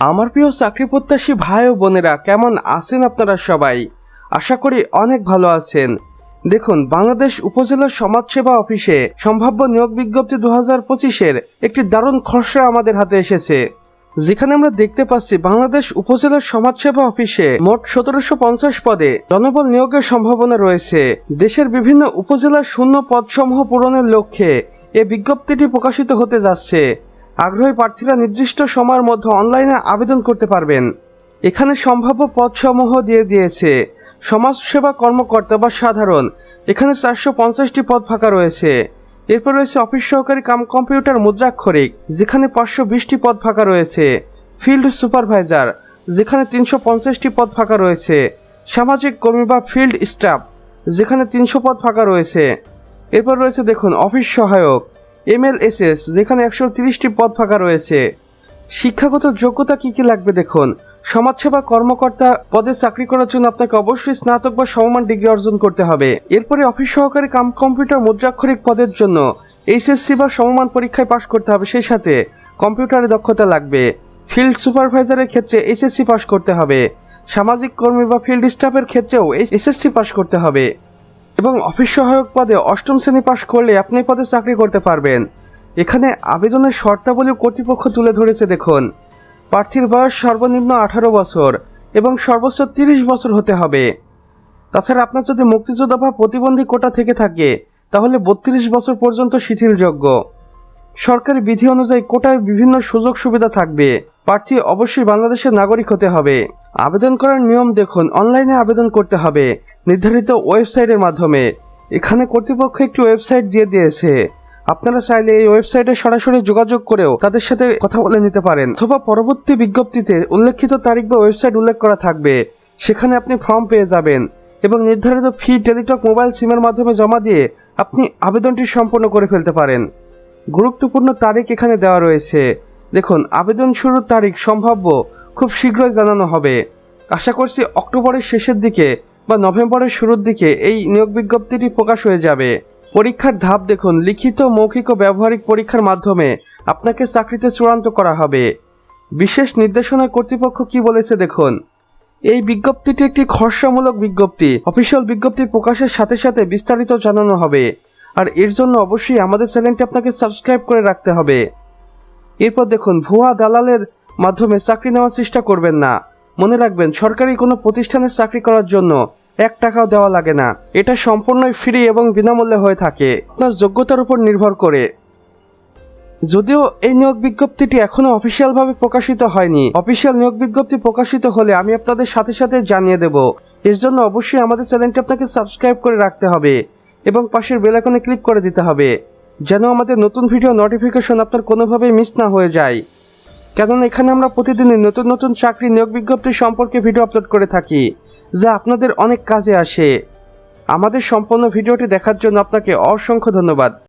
আমার প্রিয় চাকরি প্রত্যাশী ভাই ও বোনেরা, কেমন আছেন আপনারা সবাই? আশা করি অনেক ভালো আছেন। দেখুন, বাংলাদেশ উপজেলা সমাজসেবা অফিসে সম্ভাব্য নিয়োগ বিজ্ঞপ্তি দু হাজার পঁচিশের একটি দারুণ খসড়া আমাদের হাতে এসেছে। যেখানে আমরা দেখতে পাচ্ছি, বাংলাদেশ উপজেলা সমাজসেবা অফিসে মোট সতেরোশো পঞ্চাশ পদে জনবল নিয়োগের সম্ভাবনা রয়েছে। দেশের বিভিন্ন উপজেলার শূন্য পদসমূহ পূরণের লক্ষ্যে এ বিজ্ঞপ্তিটি প্রকাশিত হতে যাচ্ছে। আগ্রহী প্রার্থীরা নির্দিষ্ট সময়ের মধ্যে অনলাইনে আবেদন করতে পারবেন। এখানে সম্ভাব্য পদসমূহ দিয়ে দিয়েছে। সমাজসেবা কর্মকর্তা বা সাধারণ। এখানে চারশো পঞ্চাশটি পদ ফাঁকা রয়েছে। এরপর রয়েছে অফিস সহকারী কাম কম্পিউটার মুদ্রাক্ষরিক, যেখানে পাঁচশো বিশটি পদ ফাঁকা রয়েছে। ফিল্ড সুপারভাইজার, যেখানে তিনশো পঞ্চাশটি পদ ফাঁকা রয়েছে। সামাজিক কর্মী বা ফিল্ড স্টাফ, যেখানে তিনশো পদ ফাঁকা রয়েছে। এরপর রয়েছে দেখুন, অফিস সহায়ক। এমএলএসএস, যেখানে একশো তিরিশটি পদ ফাঁকা রয়েছে। শিক্ষাগত যোগ্যতা কি কি লাগবে দেখুন। সমাজসেবা কর্মকর্তা পদে চাকরি করার জন্য আপনাকে অবশ্যই স্নাতক বা সমমান ডিগ্রি অর্জন করতে হবে। এরপরে অফিস সহকারী কাম, কম্পিউটার মুদ্রাক্ষরিক পদের জন্য এইচএসসি বা সমমান পরীক্ষায় পাশ করতে হবে, সেই সাথে কম্পিউটারে দক্ষতা লাগবে। ফিল্ড সুপারভাইজারের ক্ষেত্রে এইচএসসি পাশ করতে হবে। সামাজিক কর্মী বা ফিল্ড স্টাফের ক্ষেত্রেও এসএসসি পাশ করতে হবে। এবং অফিস সহায়ক পদে অষ্টম শ্রেণি পাশ করলে আপনি পদে চাকরি করতে পারবেন। এখানে আবেদনের শর্তাবলী কর্তৃপক্ষ তুলে ধরেছে দেখুন। প্রার্থীর বয়স সর্বনিম্ন আঠারো বছর এবং সর্বোচ্চ তিরিশ বছর হতে হবে। তাছাড়া আপনার যদি মুক্তিযোদ্ধা বা প্রতিবন্ধী কোটা থেকে থাকে, তাহলে বত্রিশ বছর পর্যন্ত শিথিলযোগ্য। সরকারি বিধি অনুযায়ী কোটায় বিভিন্ন সুযোগ সুবিধা থাকবে। প্রার্থী অবশ্যই বাংলাদেশের নাগরিক হতে হবে। আবেদন করার নিয়ম দেখুন, অনলাইনে আবেদন করতে হবে। নির্ধারিত ওয়েবসাইটের মাধ্যমে। এখানে কর্তৃপক্ষ একটি ওয়েবসাইট দিয়ে দিয়েছে। আপনারা চাইলে এই ওয়েবসাইটে সরাসরি যোগাযোগ করেও তাদের সাথে কথা বলে নিতে পারেন। অথবা পরবর্তী বিজ্ঞপ্তিতে উল্লেখিত তারিখ বা ওয়েবসাইট উল্লেখ করা থাকবে। সেখানে আপনি ফর্ম পেয়ে যাবেন এবং নির্ধারিত ফি টেলিটক মোবাইল সিমের মাধ্যমে জমা দিয়ে আপনি আবেদনটি সম্পন্ন করে ফেলতে পারেন। গুরুত্বপূর্ণ তারিখ এখানে দেওয়া রয়েছে। দেখুন, আবেদন শুরুর তারিখ সম্ভাব্য খুব শীঘ্রই জানানো হবে। আশা করছি অক্টোবরের শেষের দিকে বা নভেম্বরের শুরুর দিকে এই নিয়োগ বিজ্ঞপ্তিটি প্রকাশ হয়ে যাবে। পরীক্ষার ধাপ দেখুন, লিখিত মৌখিক ও ব্যবহারিক পরীক্ষার মাধ্যমে আপনাকে চাকরিতে চূড়ান্ত করা হবে। বিশেষ নির্দেশনা কর্তৃপক্ষ কি বলেছে দেখুন। এই বিজ্ঞপ্তিটি একটি খরচামূলক বিজ্ঞপ্তি। অফিসিয়াল বিজ্ঞপ্তি প্রকাশের সাথে সাথে বিস্তারিত জানানো হবে। আর এর জন্য অবশ্যই আমাদের চ্যানেলটি আপনাকে সাবস্ক্রাইব করে রাখতে হবে। এরপর দেখুন, ভুয়া দালালের মাধ্যমে চাকরি নেওয়ার চেষ্টা করবেন না। মনে রাখবেন, সরকারি কোনো প্রতিষ্ঠানে চাকরি করার জন্য এক টাকাও দেওয়া লাগে না। এটা সম্পূর্ণই ফ্রি এবং বিনামূল্যে হয়ে থাকে। আপনার যোগ্যতার উপর নির্ভর করে। যদিও এই নিয়োগ বিজ্ঞপ্তিটি এখনও অফিসিয়ালভাবে প্রকাশিত হয়নি। অফিসিয়াল নিয়োগ বিজ্ঞপ্তি প্রকাশিত হলে আমি আপনাদের সাথে সাথে জানিয়ে দেব। এর জন্য অবশ্যই আমাদের চ্যানেলটি আপনাকে সাবস্ক্রাইব করে রাখতে হবে এবং পাশের বেল আইকনে ক্লিক করে দিতে হবে। যেন আমাদের নতুন ভিডিও নোটিফিকেশন আপনার কোনোভাবেই মিস না হয়ে যায়। কেননা এখানে আমরা প্রতিদিনই নতুন নতুন চাকরি নিয়োগ বিজ্ঞপ্তি সম্পর্কে ভিডিও আপলোড করে থাকি, যা আপনাদের অনেক কাজে আসে। আমাদের সম্পূর্ণ ভিডিওটি দেখার জন্য আপনাকে অসংখ্য ধন্যবাদ।